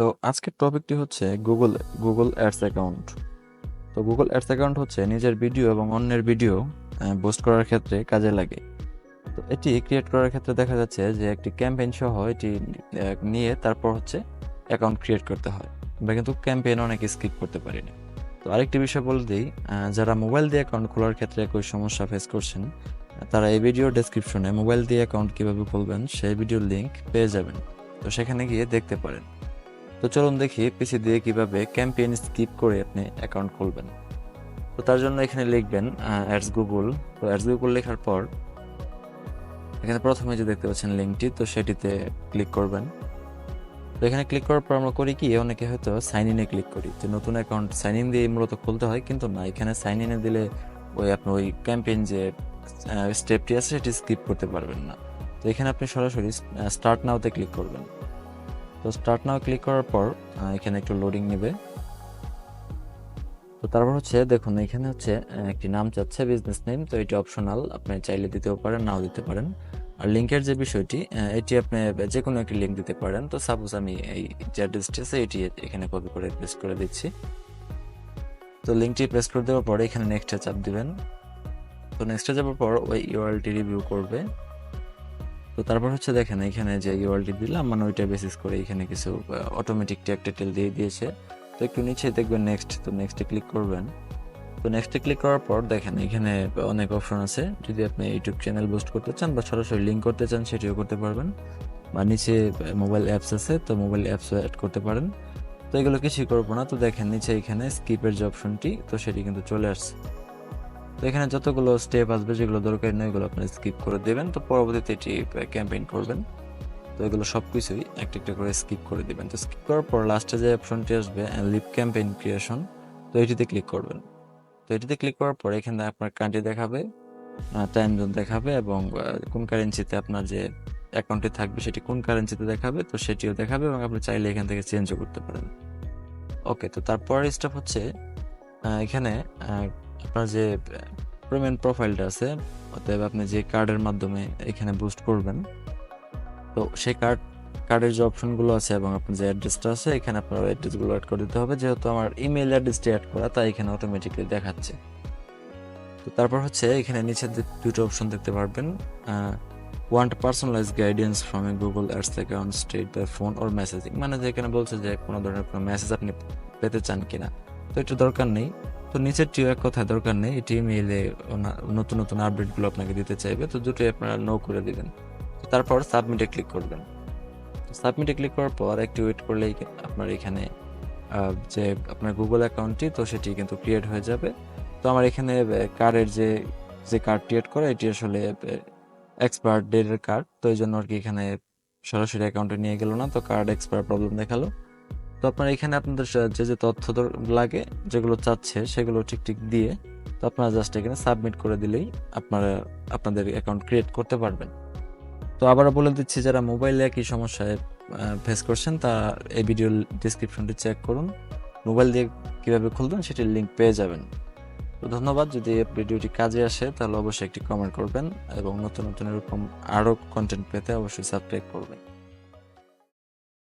তো আজকের টপিকটি হচ্ছে গুগল গুগল অ্যাডস অ্যাকাউন্ট তো গুগল অ্যাডস অ্যাকাউন্ট হচ্ছে নিজের ভিডিও এবং অন্যের ভিডিও পোস্ট করার ক্ষেত্রে কাজে লাগে। তো এটি ক্রিয়েট করার ক্ষেত্রে দেখা যাচ্ছে যে একটি ক্যাম্পেইন সহ এটি নিয়ে তারপর হচ্ছে অ্যাকাউন্ট ক্রিয়েট করতে হয়। আমরা কিন্তু ক্যাম্পেইন অনেক স্কিপ করতে পারি না। তো আরেকটি বিষয় বলে দিই যারা মোবাইল দিয়ে অ্যাকাউন্ট খোলার ক্ষেত্রে একই সমস্যা ফেস করছেন তারা এই ভিডিও ডেসক্রিপশনে মোবাইল দিয়ে অ্যাকাউন্ট কীভাবে খুলবেন, সেই ভিডিওর লিঙ্ক পেয়ে যাবেন। তো সেখানে গিয়ে দেখতে পারেন। তো চলুন দেখি পিসি দিয়ে কীভাবে ক্যাম্পেইন স্কিপ করে আপনি অ্যাকাউন্ট খুলবেন। তো তার জন্য এখানে লিখবেন অ্যাডস গুগল তো অ্যাডস গুগল লেখার পর এখানে প্রথমে যে দেখতে পাচ্ছেন লিঙ্কটি, তো সেটিতে ক্লিক করবেন। তো এখানে ক্লিক করার পর আমরা করি কি, অনেকে হয়তো সাইন ইনে ক্লিক করি। যে নতুন অ্যাকাউন্ট সাইন ইন দিয়ে মূলত খুলতে হয়, কিন্তু না, এখানে সাইন ইনে দিলে ওই আপনি ওই ক্যাম্পেইন যে স্টেপটি আছে, সেটি স্কিপ করতে পারবেন না। তো এখানে আপনি সরাসরি স্টার্ট নাওতে ক্লিক করবেন। তো স্টার্ট নাও ক্লিক করার পর এখানে একটু লোডিং নেবে। তো তারপর হচ্ছে, দেখুন, এখানে হচ্ছে একটি নাম চাচ্ছে বিজনেস নেম তো এটি অপশনাল আপনি চাইলে দিতেও পারেন, নাও দিতে পারেন। আর লিঙ্কের যে বিষয়টি এটি আপনি যে কোনো একটি লিঙ্ক দিতে পারেন। তো সাপোজ আমি এই যে অ্যাড্রেসটি আছে, এটি এখানে কপি করে পেস্ট করে দিচ্ছি। তো লিঙ্কটি পেস্ট করে দেওয়ার পরে, এখানে নেক্সটে চাপ দিবেন। তো নেক্সটে যাওয়ার পর, ওই ইউআরএলটি রিভিউ করবে। তো তারপর হচ্ছে দেখেন এখানে যে ইউআরএলটি দিলাম মানে ওইটা বেসিস করে এখানে কিছু অটোমেটিক ট্যাগ টাইটেল দিয়ে দিয়েছে। তো একটু নিচে দেখবেন নেক্সট তো নেক্সটে ক্লিক করবেন। তো নেক্সটে ক্লিক করার পর দেখেন এখানে অনেক অপশন আছে। যদি আপনি ইউটিউব চ্যানেল বুস্ট করতে চান বা সরাসরি লিঙ্ক করতে চান, সেটিও করতে পারবেন। বা নিচে মোবাইল অ্যাপস আছে, তো মোবাইল অ্যাপসও অ্যাড করতে পারেন। তো এগুলো কিছুই করব না। তো দেখেন নিচে এখানে স্কিপের যে অপশনটি তো সেটি কিন্তু চলে আসছে। তো এখানে যতগুলো স্টেপ আসবে, যেগুলো দরকারি নয় এগুলো আপনি স্কিপ করে দেবেন। তো পরবর্তীতে এটি ক্যাম্পেইন করবেন। তো এগুলো সব কিছুই একটা একটা করে স্কিপ করে দিবেন। তো স্কিপ করার পর লাস্টে যে অপশনটি আসবে লিপ ক্যাম্পেইন ক্রিয়েশন তো এটিতে ক্লিক করবেন। তো এটিতে ক্লিক করার পর এখানে আপনার কান্ট্রি দেখাবে টাইম জোন দেখাবে এবং কোন কারেন্সিতে আপনার যে অ্যাকাউন্টে থাকবে, সেটি কোন কারেন্সিতে দেখাবে, তো সেটিও দেখাবে এবং আপনি চাইলে এখান থেকে চেঞ্জও করতে পারেন। ওকে তো তারপরের স্টেপ হচ্ছে এখানে আপনার যে পেমেন্ট প্রোফাইলটা আছে, অতএব আপনি যে কার্ডের মাধ্যমে এখানে বুস্ট করবেন, তো সেই কার্ড কার্ডের যে অপশনগুলো আছে এবং আপনার যে অ্যাড্রেসটা আছে, এখানে আপনার অ্যাড্রেসগুলো অ্যাড করে দিতে হবে। যেহেতু আমার ইমেল অ্যাড্রেসটি অ্যাড করা, তাই এখানে অটোমেটিকলি দেখাচ্ছে। তো তারপর হচ্ছে এখানে নিচে দুটো অপশন দেখতে পারবেন। Want personalise guidance from a Google ads account state by phone or messaging মানে যে এখানে বলছে যে কোনো ধরনের কোনো মেসেজ আপনি পেতে চান কিনা। তো এটা দরকার নেই। তো নিচের টিও এক কথায় দরকার নেই এটি ইমেইলে নতুন নতুন আপডেটগুলো আপনাকে দিতে চাইবে, তো দুটোই আপনারা নো করে দিবেন। তারপর সাবমিটে ক্লিক করবেন। সাবমিটে ক্লিক করার পর একটু ওয়েট করলেই আপনার এখানে যে আপনার গুগল অ্যাকাউন্টটি তো সেটি কিন্তু ক্রিয়েট হয়ে যাবে। তো আমার এখানে কার্ডের যে যে কার্ড ক্রিয়েট করে, এটি আসলে এক্সপায়ার ডেটের কার্ড তো এই জন্য আর কি এখানে সরাসরি অ্যাকাউন্টে নিয়ে গেল না, তো কার্ড এক্সপায়ার প্রবলেম দেখাল। তো আপনার এখানে আপনাদের যে যে তথ্য লাগে, যেগুলো চাচ্ছে, সেগুলো ঠিক ঠিক দিয়ে তো আপনারা জাস্ট এখানে সাবমিট করে দিলেই আপনারা, আপনাদের অ্যাকাউন্ট ক্রিয়েট করতে পারবেন। তো আবারও বলে দিচ্ছি, যারা মোবাইলে একই সমস্যায় ফেস করছেন, তা এই ভিডিও ডিসক্রিপশনটি চেক করুন। মোবাইল দিয়ে কীভাবে খুলবেন, সেটির লিঙ্ক পেয়ে যাবেন। তো ধন্যবাদ, যদি ভিডিওটি কাজে আসে, তাহলে অবশ্যই একটি কমেন্ট করবেন এবং নতুন নতুন এরকম আরও কন্টেন্ট পেতে অবশ্যই সাবস্ক্রাইব করবেন।